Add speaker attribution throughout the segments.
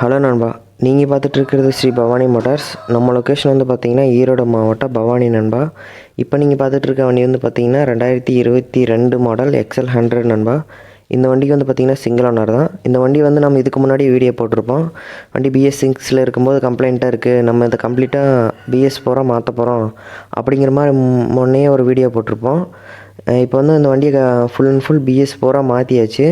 Speaker 1: Hello நண்பா நீங்கள் பார்த்துட்ருக்கிறது ஸ்ரீ பவானி மோட்டார்ஸ். நம்ம லொக்கேஷன் வந்து பார்த்திங்கன்னா ஈரோடு மாவட்டம் பவானி நண்பா. இப்போ நீங்கள் பார்த்துட்ருக்க வண்டி வந்து பார்த்தீங்கன்னா ரெண்டாயிரத்தி இருபத்தி ரெண்டு மாடல் எக்ஸல் ஹண்ட்ரட் நண்பா. இந்த வண்டிக்கு வந்து பார்த்திங்கன்னா சிங்கிள் ஓனர் தான். இந்த வண்டி வந்து நம்ம இதுக்கு முன்னாடி வீடியோ போட்டிருப்போம். வண்டி பிஎஸ் சிக்ஸில் இருக்கும்போது கம்ப்ளைண்ட்டாக இருக்குது நம்ம இதை கம்ப்ளீட்டாக பிஎஸ் போகிறோம் மாற்ற போகிறோம் அப்படிங்கிற மாதிரி முன்னே முன்னையே ஒரு வீடியோ போட்டிருப்போம். இப்போ வந்து இந்த வண்டியை ஃபுல் அண்ட் ஃபுல் பிஎஸ் போரா மாற்றியாச்சு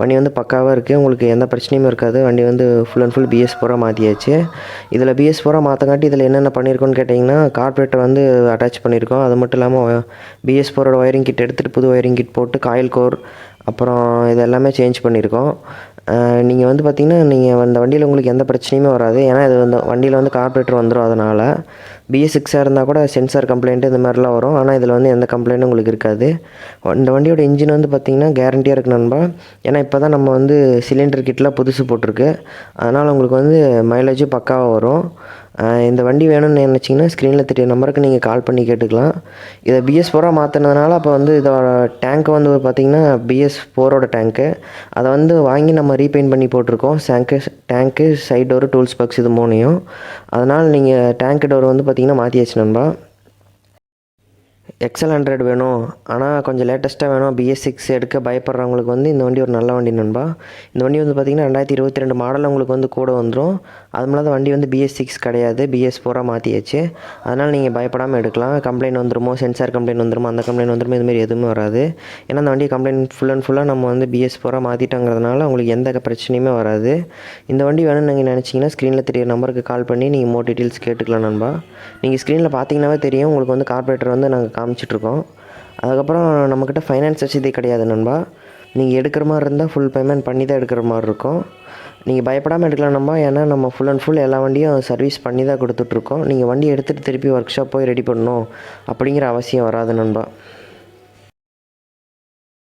Speaker 1: வண்டி வந்து பக்காவாக இருக்குது உங்களுக்கு எந்த பிரச்சனையும் இருக்காது. வண்டி வந்து ஃபுல் அண்ட் ஃபுல் பிஎஸ் போரா மாற்றியாச்சு இதில் பிஎஸ் போரா மாற்றங்காட்டி இதில் என்னென்ன பண்ணியிருக்கோன்னு கேட்டிங்கன்னா கார்பரேட்டர் வந்து அட்டாச் பண்ணியிருக்கோம் அது மட்டும் இல்லாமல் பிஎஸ் போரோட ஒயரிங் கிட் எடுத்துகிட்டு புது ஒயரிங் கிட் போட்டு காயில் கோர் அப்புறம் இது எல்லாமே சேஞ்ச் பண்ணியிருக்கோம் நீங்கள் வந்து பார்த்தீங்கன்னா நீங்கள் அந்த வண்டியில் உங்களுக்கு எந்த பிரச்சனையுமே வராது. ஏன்னா இது வந்து வண்டியில் வந்து கார்பரேட்டர் வந்துடும் அதனால். பிஎஸ் சிக்ஸாக இருந்தால் கூட சென்சார் கம்ப்ளைண்ட்டு இந்த மாதிரிலாம் வரும். ஆனால் இதில் வந்து எந்த கம்ப்ளைண்ட்டும் உங்களுக்கு இருக்காது. இந்த வண்டியோட இன்ஜின் வந்து பார்த்திங்கன்னா கேரண்டியாக இருக்கு நண்பா. ஏன்னா இப்போ தான் நம்ம வந்து சிலிண்டர் கிட்டலாம் புதுசு போட்டிருக்கு. அதனால் உங்களுக்கு வந்து மைலேஜும் பக்காவாக வரும். இந்த வண்டி வேணும்னு நினச்சிங்கன்னா ஸ்க்ரீனில் தெரிய நம்பருக்கு நீங்கள் கால் பண்ணி கேட்டுக்கலாம். இதை பிஎஸ் ஃபோராக மாற்றினதுனால அப்போ வந்து இதோட டேங்க் வந்து பார்த்திங்கன்னா பிஎஸ் ஃபோரோட டேங்க்கு அதை வந்து வாங்கி நம்ம ரீபெயிண்ட் பண்ணி போட்டிருக்கோம். Tank tank side door tools box இது மூணையும். அதனால் நீங்கள் டேங்க் டோர் வந்து பார்த்திங்கன்னா மாற்றியாச்சு நண்பா. எக்ஸல் ஹண்ட்ரட் வேணும். ஆனால் கொஞ்சம் லேட்டஸ்ட்டாக வேணும். பிஎஸ் சிக்ஸ் எடுக்க பயப்படுறவங்களுக்கு வந்து இந்த வண்டி ஒரு நல்ல வண்டி நண்பா. இந்த வண்டி வந்து பார்த்திங்கன்னா ரெண்டாயிரத்தி இருபத்தி ரெண்டு மாடல் உங்களுக்கு வந்து கூட வந்துடும் அது இல்லாத வண்டி வந்து பிஎஸ் சிக்ஸ் கிடையாது. பிஎஸ் ஃபோராக மாற்றியாச்சு அதனால் நீங்கள் பயப்படாமல் எடுக்கலாம். கம்ப்ளைண்ட் வந்துருமோ? சென்சார் கம்ப்ளைண்ட் வந்துருமோ? அந்த கம்ப்ளைண்ட் வந்துருமோ? இதுமாரி எதுவுமே வராது. ஏன்னா அந்த வண்டி கம்ப்ளைண்ட் ஃபுல் அண்ட் ஃபுல்லாக நம்ம வந்து பிஎஸ் ஃபோராக மாற்றிட்டோங்கிறதுனால உங்களுக்கு எந்த பிரச்சனையுமே வராது. இந்த வண்டி வேணும்னு நீங்கள் நினச்சிங்கன்னா ஸ்க்ரீனில் தெரியுற நம்பருக்கு கால் பண்ணி நீங்கள் மோர் டீட்டெயில்ஸ் கேட்டுக்கலாம் நண்பா. நீங்கள் ஸ்க்ரீனில் பார்த்தீங்கன்னாவே தெரியும். உங்களுக்கு வந்து கார்பரேட்டர் வந்து நாங்கள் காமிச்சிட்ருக்கோம். அதுக்கப்புறம் நம்மக்கிட்ட ஃபைனான்ஸ் வசதி கிடையாது நண்பா. நீங்கள் எடுக்கிற மாதிரி இருந்தால் ஃபுல் பேமெண்ட் பண்ணி தான் எடுக்கிற மாதிரி இருக்கும். நீங்கள் பயப்படாமல் எடுக்கலாம் நண்பா. ஏன்னா நம்ம ஃபுல் அண்ட் ஃபுல் எல்லா வண்டியும் சர்வீஸ் பண்ணி தான் கொடுத்துட்ருக்கோம். நீங்கள் வண்டி எடுத்துகிட்டு திருப்பி ஒர்க் ஷாப் போய் ரெடி பண்ணணும் அப்படிங்கிற அவசியம் வராது நண்பா.